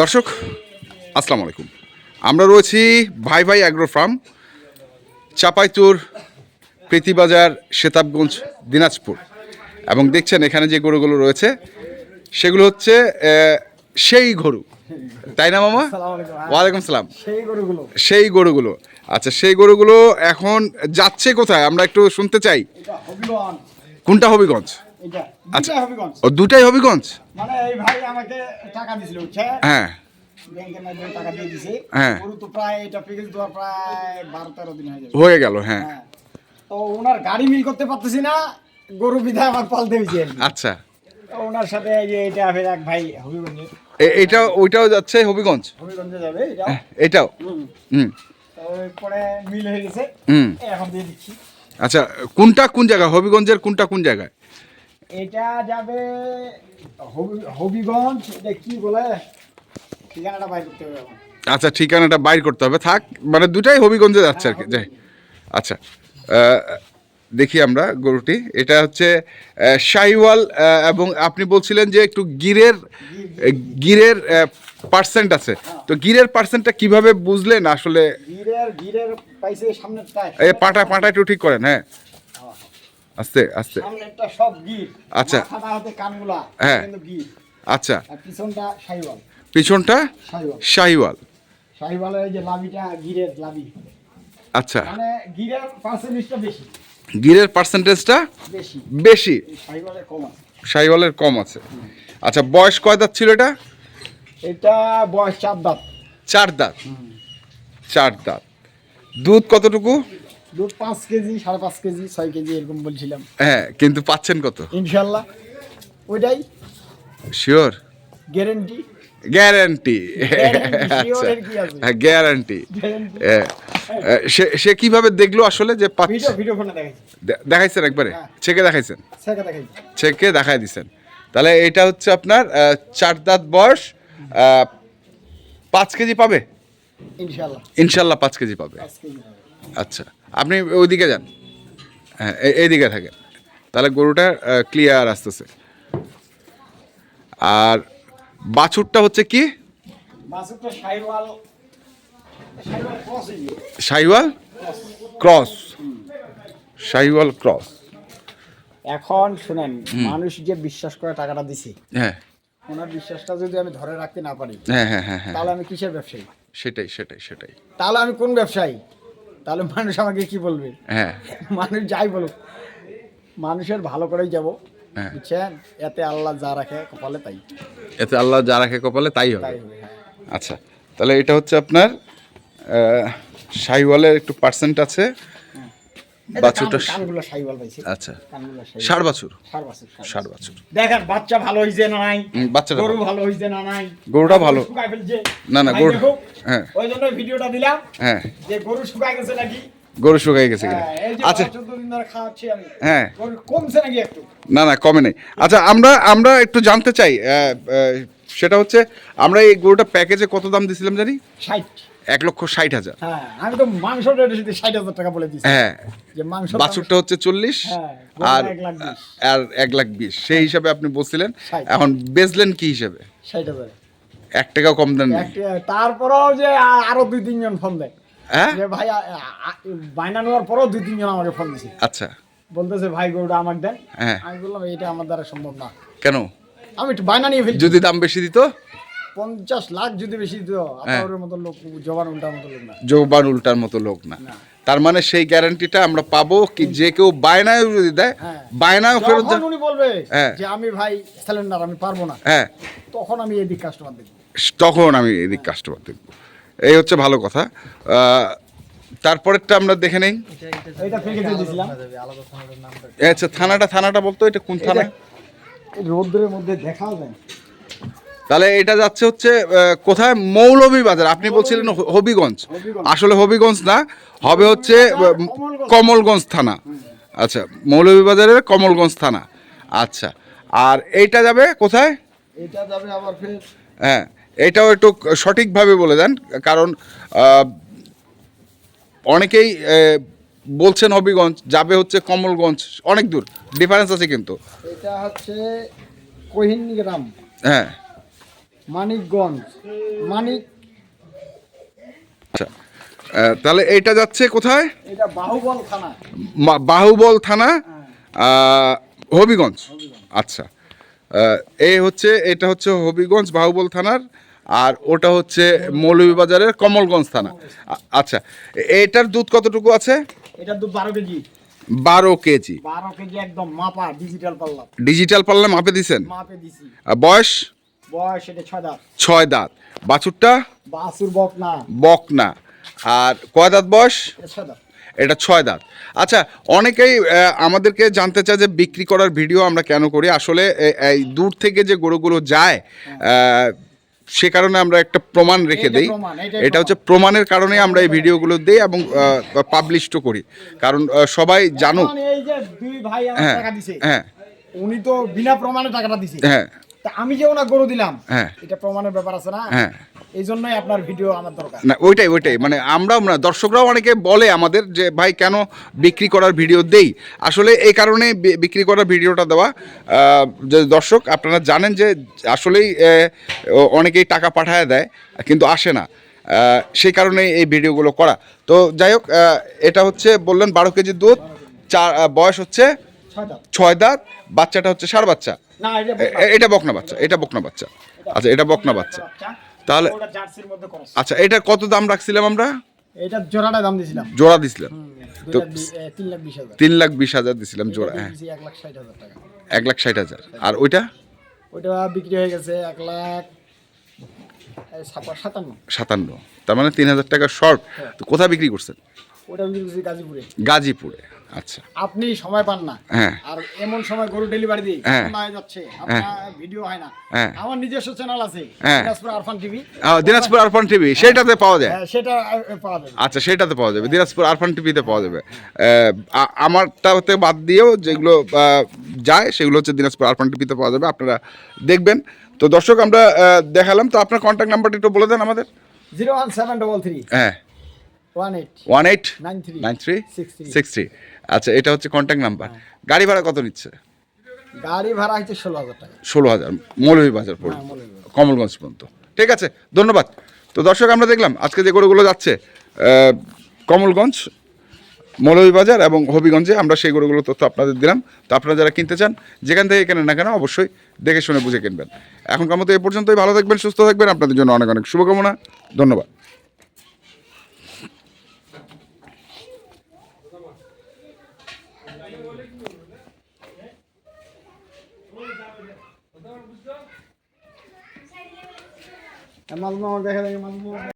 দর্শক আসসালামু আলাইকুম। আমরা রয়েছি ভাই ভাই অ্যাগ্রো ফার্ম চাপাইতুর প্রীতিবাজার সেতাবগঞ্জ দিনাজপুর। এবং দেখছেন এখানে যে গরুগুলো রয়েছে সেগুলো হচ্ছে সেই গরু। তাই না মামা? ওয়ালাইকুম সালাম। সেই গরুগুলো। আচ্ছা সেই গরুগুলো এখন যাচ্ছে কোথায়? আমরা একটু শুনতে চাই। কোনটা হবিগঞ্জ? আচ্ছা। ও দুটাই হবিগঞ্জ? মানে এই ভাই আমাকে টাকা দিছিল হ্যাঁ। টাকা দিয়ে দিছে। হ্যাঁ। তো প্রায় এটা প্যাকেজ দেওয়া প্রায় বারো তেরো দিন হয়ে যাবে হয়ে গেল হ্যাঁ। হ্যাঁ। তো ওনার গাড়ি মিল করতে পারতেছি না গরু বিধায় আমার পালতে হয়েছে আচ্ছা। ওনার সাথে এটা এক ভাই হবিগঞ্জে। এ- এইটা ওইটাও যাচ্ছে হবিগঞ্জ? হবিগঞ্জে যাবে এটাও। হুম। হুম। পরে মিল হয়ে গেছে। হুম। এখন দিয়ে দিচ্ছি। আচ্ছা কোনটা কোন জায়গায় হবিগঞ্জের কোনটা কোন জায়গায়? এটা যাবে হবিগঞ্জ এটা কি বলে? ঠিকানাটা বাইর করতে হবে আচ্ছা ঠিকানাটা বাইর করতে হবে। থাক মানে দুটাই হবিগঞ্জে যাচ্ছে আর কি। যাই আচ্ছা দেখি আমরা গরুটি। এটা হচ্ছে আহ, এবং আপনি বলছিলেন যে একটু গিরের গিরের পার্সেন্ট আছে। তো গিরের পার্সেন্টটা কীভাবে বুঝলেন? আসলে গিরের গিরের পাইছে এই পাটা পাটা একটু ঠিক করেন হ্যাঁ। আস্তে আস্তে। সামনেরটা সব আচ্ছা। হতে কানগুলা হ্যাঁ। কিন্তু আচ্ছা। আর পিছনটা শাহিওয়ালের যে লাভিটা গিরের লাভি। আচ্ছা। মানে গিরের পার্সেন্টেজটা বেশি। গিরের পার্সেন্টেজটা বেশি। বেশি। এই কম আছে। কম আছে। আচ্ছা বয়স কয় দাঁত ছিল এটা? এটা বয়স চার দাঁত। চার দাঁত। চার দাঁত। দুধ কতটুকু? দুধ পাঁচ কেজি সাড়ে পাঁচ কেজি ছয় কেজি এরকম বলছিলাম। হ্যাঁ কিন্তু পাচ্ছেন কত? ইনশাল্লাহ। ওইটাই শিওর গ্যারেন্টি। গ্যারান্টি আচ্ছা। হ্যাঁ গ্যারান্টি সে সে কীভাবে দেখল আসলে যে দেখাইছেন একবারে? হ্যাঁ। ছেকে দেখাইছেন? ছেকে দেখাই দিছেন। তাহলে এটা হচ্ছে আপনার চার দাঁত বয়স পাঁচ কেজি পাবে? ইনশাল্লাহ। পাঁচ কেজি পাবে। আচ্ছা আপনি ওইদিকে যান। হ্যাঁ এই- এইদিকে থাকেন। তাহলে গরুটা ক্লিয়ার আসতেছে। আর বাছুরটা হচ্ছে কি? শাহিওয়াল ক্রস। শাহিওয়াল ক্রস। এখন শুনেন মানুষ যে বিশ্বাস করে টাকাটা দিছে হ্যাঁ। ওনার বিশ্বাসটা যদি আমি ধরে রাখতে না পারি হ্যাঁ হ্যাঁ হ্যাঁ হ্যাঁ। তাহলে আমি কিসের ব্যবসায়ী? সেটাই সেটাই সেটাই। তাহলে আমি কোন ব্যবসায়ী? তাহলে মানুষ আমাকে কি বলবে? হ্যাঁ। মানুষ যাই বলুক। মানুষের ভালো করেই যাব। হ্যাঁ। বুঝছেন? এতে আল্লাহ যা রাখে কপালে তাই। এতে আল্লাহ যা রাখে কপালে তাই হবে। হ্যাঁ। আচ্ছা তাহলে এটা হচ্ছে আপনার শাহিওয়ালের একটু পার্সেন্ট আছে। বাছুরটা কানগুলো পাইছে আচ্ছা। ষাট বাছুর? ষাট বাছুর, ষাট ষাট বাছুর। দেখেন বাচ্চা ভালো হইছে না নাই? বাচ্চাটা গরু ভালো। হইছে না নাই? গরুটা ভালো। না, না, গরু- হ্যাঁ। ওই জন্য ভিডিওটা দিলাম হ্যাঁ। যে গরু শুকায় গেছে নাকি? গরু শুকাই গেছে কিনা? হ্যাঁ, আচ্ছা। হ্যাঁ। কমছে নাকি একটু? না না কমে নেই। আচ্ছা আমরা আমরা একটু জানতে চাই সেটা হচ্ছে আমরা এই গরুটা প্যাকেজে কত দাম দিছিলাম জানি? ষাট। এক লক্ষ ষাট হাজার। হ্যাঁ আমি তো মাংস ষাট হাজার টাকা বলে দিচ্ছি হ্যাঁ যে মাংস বাছুরটা হচ্ছে চল্লিশ হ্যাঁ, আর। আর এক লাখ বিশ। সেই হিসাবে আপনি বলছিলেন এখন বেচলেন কি হিসাবে? ষাট হাজার। এক টাকাও কম দেন। তারপরেও যে আরও দুই তিনজন ফোন দেয়। হ্যাঁ? ভাই আ- নেওয়ার পরেও দুই তিনজন আমাকে ফোন দিছে। আচ্ছা। বলতেছে ভাই গরুটা আমাকে দেন। হ্যাঁ। আমি বললাম এটা আমার দ্বারা সম্ভব না। কেন? আমি একটু বায়না নিয়ে ফেলছি যদি দাম বেশি দিত? পঞ্চাশ লাখ যদি বেশি দিত হ্যাঁ। মতো লোক জবান উল্টার মতো লোক না। যৌবান উল্টার মতো লোক না। না। তার মানে সেই গ্যারান্টিটা আমরা পাবো কি যে কেউ বায়নায় যদি দেয় হ্যাঁ। বায়নাও ফেরত উনি বলবে হ্যাঁ। যে আমি ভাই সিলিন্ডার আমি পারব না হ্যাঁ। তখন আমি এদিক কাস্টমার দেখব। তখন আমি এদিক কাস্টমার দেখব। এই হচ্ছে ভালো কথা। তারপরেরটা আমরা দেখে নেই। আচ্ছা থানাটা থানাটা বলতো এটা কোন থানা রোদ্রের মধ্যে দেখাও যায়। তাহলে এটা যাচ্ছে হচ্ছে কোথায়? মৌলভী বাজার আপনি বলছিলেন হবিগঞ্জ। আসলে হবিগঞ্জ না হবে হচ্ছে কমলগঞ্জ। কমলগঞ্জ থানা। আচ্ছা মৌলভী বাজারের কমলগঞ্জ থানা। আচ্ছা আর এইটা যাবে কোথায়? এটা যাবে আবার ফের? হ্যাঁ এটাও একটু সঠিকভাবে বলে দেন কারণ অনেকেই বলছেন হবিগঞ্জ যাবে হচ্ছে কমলগঞ্জ অনেক দূর ডিফারেন্স আছে কিন্তু। এটা হচ্ছে কোহিনী গ্রাম হ্যাঁ। মানিকগঞ্জ। মানিক আচ্ছা। তাহলে এইটা যাচ্ছে কোথায়? এটা বাহুবল থানা। বাহুবল থানা হবিগঞ্জ। আচ্ছা। এই হচ্ছে এটা হচ্ছে হবিগঞ্জ বাহুবল থানার আর ওটা হচ্ছে মৌলভীবাজারের কমলগঞ্জ থানা। আচ্ছা। এটার দুধ কতটুকু আছে? এটা দুধ বারো কেজি। বারো কেজি। বারো কেজি একদম মাপা ডিজিটাল পাল্লা। ডিজিটাল পাল্লা মাপে দিছেন? মাপে দিছি। বয়স? বয়স এটা ছয় দাঁত। ছয় দাঁত। বাছুরটা? বাসুর বক না বকনা। আর কয় দাঁত বয়স? এটা ছয় দাঁত। এটা ছয় দাঁত। আচ্ছা অনেকেই আমাদেরকে জানতে চায় যে বিক্রি করার ভিডিও আমরা কেন করি? আসলে এই দূর থেকে যে গরুগুলো যায় সে কারণে আমরা একটা প্রমাণ রেখে দিই। এটা হচ্ছে প্রমাণের কারণে আমরা এই ভিডিওগুলো দিই এবং পাবলিশও করি। কারণ সবাই জানুক। হ্যাঁ হ্যাঁ। উনি তো বিনা প্রমাণে টাকাটা দিছে। হ্যাঁ। তা আমি যে ওনা গরু দিলাম হ্যাঁ। এটা প্রমাণের ব্যাপার আছে না? হ্যাঁ। এই জন্যই আপনার ভিডিও আমার দরকার। না ওইটাই ওইটাই। মানে আমরাও না দর্শকরাও অনেকে বলে আমাদের যে ভাই কেন বিক্রি করার ভিডিও দেই? আসলে এই কারণে বিক্রি করার ভিডিওটা দেওয়া। যে দর্শক আপনারা জানেন যে আসলেই অনেকেই টাকা পাঠায় দেয় কিন্তু আসে না। সেই কারণে এই ভিডিওগুলো করা। তো যাই হোক এটা হচ্ছে বললেন বারো কেজি দুধ চার বয়স হচ্ছে ছয় দাঁত। বাচ্চাটা হচ্ছে সার বাচ্চা। না এটা বকনা। বাচ্চা এটা বকনা বাচ্চা। আচ্ছা এটা বকনা বাচ্চা। তাহলে- আচ্ছা এটা কত দাম রাখছিলাম আমরা? এটা জোড়াটা দাম দিয়েছিলাম জোড়া দিছিলাম। তো তিন লাখ বিশ হাজার। দিছিলাম জোড়া হ্যাঁ। এক লাখ ষাট হাজার টাকা। এক লাখ ষাট হাজার। আর ওইটা? ওইটা বিক্রি হয়ে গেছে এক লাখ সাতান্ন। সাতান্ন। তার মানে তিন হাজার টাকা শর্ট। তো কোথায় বিক্রি করছেন? ওটা বিক্রি গাজীপুরে। গাজীপুরে আচ্ছা। আপনি সময় পান না। হ্যাঁ। আর এমন সময় গরু ডেলিভারি দিই হ্যাঁ। যাচ্ছে আপনার ভিডিও হয় না। হ্যাঁ। আমার নিজস্ব চ্যানেল আছে। দিনাজপুর আরফান টিভি দিনাজপুর আরফান টিভি সেটাতে পাওয়া যায়? সেটা পাওয়া যাবে। আচ্ছা সেটাতে পাওয়া যাবে দিনাজপুর আরফান টিভিতে পাওয়া যাবে। আমারটাতে বাদ দিয়েও যেগুলো যায় সেগুলো হচ্ছে দিনাজপুর আরফান টিভিতে পাওয়া যাবে আপনারা দেখবেন। তো দর্শক আমরা দেখালাম তো আপনার কন্ট্যাক্ট নাম্বারটা একটু বলে দেন আমাদের। Zero one seven double three. হ্যাঁ। One eight one eight nine three six three আচ্ছা এটা হচ্ছে কন্ট্যাক্ট নাম্বার গাড়ি ভাড়া কত নিচ্ছে? গাড়ি ভাড়া হচ্ছে ষোলো হাজার টাকা। ষোলো হাজার মৌলভীবাজার পর্যন্ত। হ্যাঁ, কমলগঞ্জ পর্যন্ত। ঠিক আছে ধন্যবাদ। তো দর্শক আমরা দেখলাম আজকে যে গরুগুলো যাচ্ছে কমলগঞ্জ মৌলভীবাজার এবং হবিগঞ্জে আমরা সেই গরুগুলো তথ্য আপনাদের দিলাম। তো আপনারা যারা কিনতে চান যেখান থেকে কেনেন না কেন অবশ্যই দেখে শুনে বুঝে কিনবেন। এখনকার মতো এই পর্যন্তই। ভালো থাকবেন সুস্থ থাকবেন। আপনাদের জন্য অনেক অনেক শুভকামনা। ধন্যবাদ। মাঝে মাঝে দেখা যায় মাঝে মাঝে